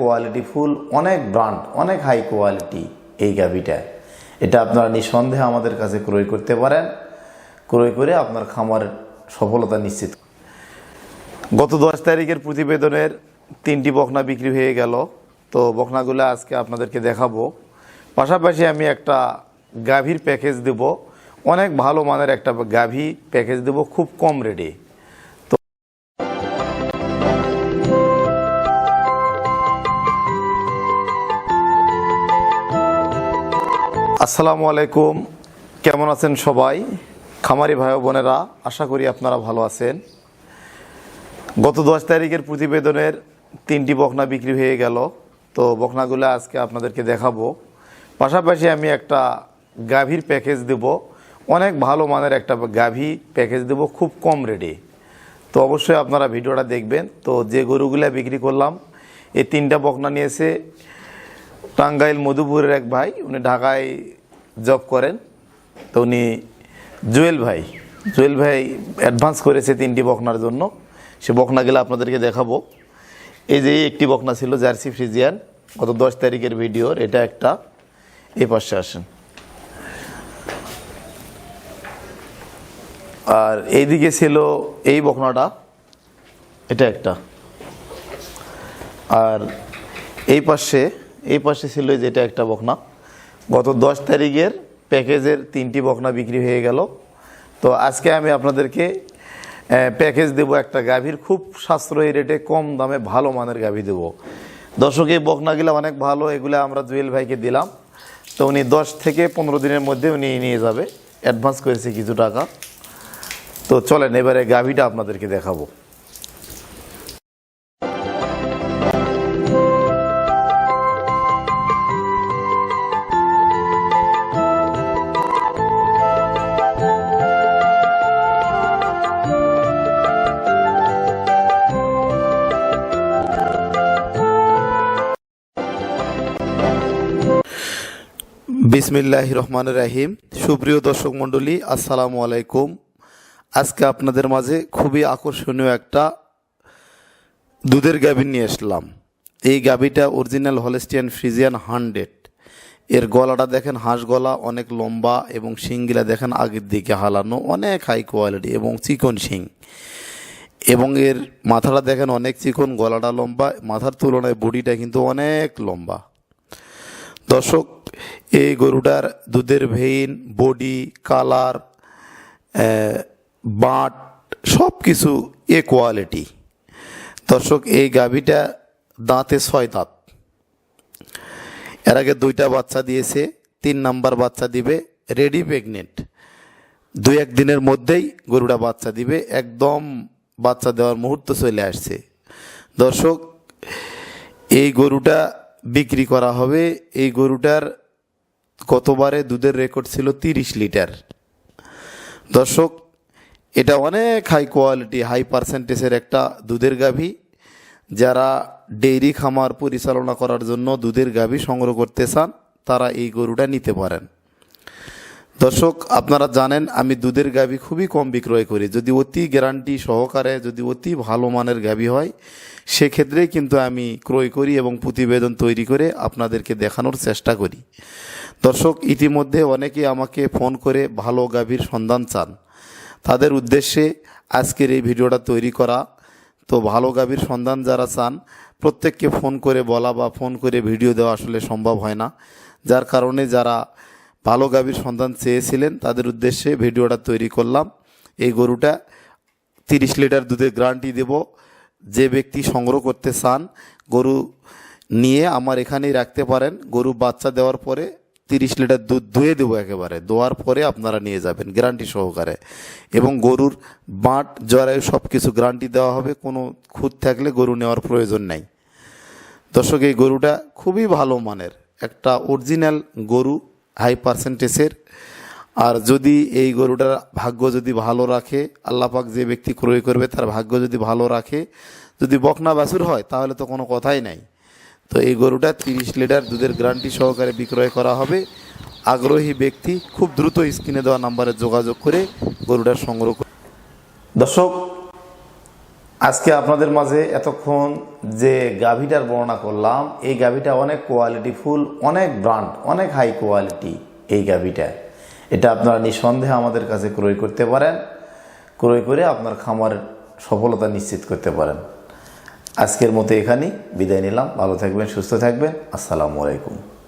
Quality full, অনেক brand অনেক high quality এই গাভিটা। এটা আপনারা নিঃসন্দেহে আমাদের কাছে ক্রয় করতে পারেন। ক্রয় করে আপনার খামারের সফলতা নিশ্চিত। গত দশ তারিখের প্রতিবেদনের তিনটি বকনা বিক্রি হয়ে গেল। তো বকনাগুলো আজকে আপনাদেরকে দেখাবো। পাশাপাশি আমি একটা গাভীর প্যাকেজ দেব। অনেক ভালো মানের একটা গাভী প্যাকেজ দেব, খুব কম রেটে আসসালামু আলাইকুম। কেমন আছেন সবাই? খামারি ভাই বোনেরা, আশা করি আপনারা ভালো আছেন। গত দশ তারিখের প্রতিবেদনের তিনটি বকনা বিক্রি হয়ে গেল। তো বকনাগুলো আজকে আপনাদেরকে দেখাবো। পাশাপাশি আমি একটা গাভীর প্যাকেজ দেব। অনেক ভালো মানের একটা গাভী প্যাকেজ দেব, খুব কম রেটে। তো অবশ্যই আপনারা ভিডিওটা দেখবেন। তো যে গরুগুলা বিক্রি করলাম, এই তিনটা বকনা নিয়েছে টাঙ্গাইল মধুপুরের এক ভাই। উনি ঢাকায় জব করেন, তো উনি জুয়েল ভাই জুয়েল ভাই অ্যাডভান্স করেছে তিনটি বকনার জন্য। সে বকনাগুলো আপনাদেরকে দেখাবো। এই যে একটি বকনা ছিল, জার্সি ফ্রিজিয়ান, গত দশ তারিখের ভিডিওর, এটা একটা। এই পাশে আসেন। আর এইদিকে ছিল এই বকনাটা, এটা একটা। আর এই পাশে এই পাশে ছিল যেটা একটা বকনা। গত দশ তারিখের প্যাকেজের তিনটি বকনা বিক্রি হয়ে গেল। তো আজকে আমি আপনাদেরকে প্যাকেজ দেব একটা গাভীর, খুব সাশ্রয়ী রেটে কম দামে ভালো মানের গাভী দেব। দর্শক, এই বকনাগুলো অনেক ভালো, এগুলো আমরা জুয়েল ভাইকে দিলাম। তো উনি দশ থেকে পনেরো দিনের মধ্যে উনি নিয়ে যাবে। অ্যাডভান্স করেছে কিছু টাকা। তো চলেন, এবারে গাভীটা আপনাদেরকে দেখাবো। বিসমিল্লাহ রহমান রাহিম। সুপ্রিয় দর্শক মণ্ডলী, আসসালামু আলাইকুম। আজকে আপনাদের মাঝে খুবই আকর্ষণীয় একটা দুধের গাভী নিয়ে আসলাম। এই গাভীটা অরিজিনাল হলেস্টিয়ান ফ্রিজিয়ান হান্ড্রেড এর গলাটা দেখেন, হাঁস গলা, অনেক লম্বা এবং শিংগুলা দেখেন, আগের দিকে হালানো, অনেক হাই কোয়ালিটি এবং চিকন শিং। এবং এর মাথাটা দেখেন, অনেক চিকন, গলাটা লম্বা, মাথার তুলনায় বডিটা কিন্তু অনেক লম্বা। দর্শক এই গরুটার দুধের ভেইন, বডি, কালার বাট সব কিছু এ কোয়ালিটি। দর্শক, এই গাভীটা দাঁতে ছয় দাঁত। এর আগে দুইটা বাচ্চা দিয়েছে, তিন নাম্বার বাচ্চা দিবে রেডি প্রেগনেন্ট। দুই এক দিনের মধ্যেই গরুটা বাচ্চা দিবে, একদম বাচ্চা দেওয়ার মুহূর্ত চলে আসছে। দর্শক, এই গরুটা বিক্রি করা হবে, এই গরুটার গতবারে দুধের রেকর্ড ছিল? তিরিশ লিটার। দর্শক, এটা অনেক হাই কোয়ালিটি হাই পার্সেন্টেজের একটা দুধের গাভী। যারা ডেইরি খামার পরিচালনা করার জন্য দুধের গাভী সংগ্রহ করতে চান, তারা এই গরুটা নিতে পারেন। দর্শক, আপনারা জানেন, আমি দুধের গাভী খুবই কম বিক্রয় করি। যদি অতি গ্যারান্টি সহকারে যদি অতি ভালো মানের গাভী হয় সেক্ষেত্রে কিন্তু আমি ক্রয় করি এবং প্রতিবেদন তৈরি করে আপনাদেরকে দেখানোর চেষ্টা করি। দর্শক, ইতিমধ্যে অনেকে আমাকে ফোন করে ভালো গাভীর সন্ধান চান। তাদের উদ্দেশ্যে আজকের এই ভিডিওটা তৈরি করা। তো ভালো গাভীর সন্ধান যারা চান, প্রত্যেককে ফোন করে বলা বা ফোন করে ভিডিও দেওয়া আসলে সম্ভব হয় না। যার কারণে যারা ভালো গাভীর সন্ধান চেয়েছিলেন, তাদের উদ্দেশ্যে ভিডিওটা তৈরি করলাম। এই গরুটা তিরিশ লিটার দুধের গ্যারান্টি দেব। যে ব্যক্তি সংগ্রহ করতে চান, গরু নিয়ে আমার এখানেই রাখতে পারেন। গরু বাচ্চা দেওয়ার পরে তিরিশ লিটার দুধ ধুয়ে দেবো একেবারে। দোয়ার পরে আপনারা নিয়ে যাবেন গ্যারান্টি সহকারে। এবং গরুর বাঁট, জরায়ু সব কিছু গ্যারান্টি দেওয়া হবে, কোনো খুঁত থাকলে গরু নেওয়ার প্রয়োজন নাই। দর্শক, এই গরুটা খুবই ভালো মানের, একটা অরিজিনাল গরু, হাই পার্সেন্টেজের। আর যদি এই গরুটার ভাগ্য যদি ভালো রাখে আল্লাপাক যে ব্যক্তি ক্রয় করবে, তার ভাগ্য যদি ভালো রাখে, যদি বকনা বাছুর হয়, তাহলে তো কোনো কথাই নাই। তো এই গরুটা তিরিশ লিটার দুধের গ্যারান্টি সহকারে বিক্রয় করা হবে। আগ্রহী ব্যক্তি খুব দ্রুত স্ক্রিনে দেওয়া নাম্বারে যোগাযোগ করে গরুটা সংগ্রহ করে দর্শক, আজকে আপনাদের মাঝে এতক্ষণ যে গাভিটার বর্ণনা করলাম, এই গাভিটা অনেক কোয়ালিটি ফুল, অনেক ব্র্যান্ড অনেক হাই কোয়ালিটি এই গাভিটা। এটা আপনারা নিঃসন্দেহে আমাদের কাছে ক্রয় করতে পারেন, ক্রয় করে আপনার খামারের সফলতা নিশ্চিত করতে পারেন। আজকের মতো এখানেই বিদায় নিলাম। ভালো থাকবেন সুস্থ থাকবেন। আসসালামু আলাইকুম।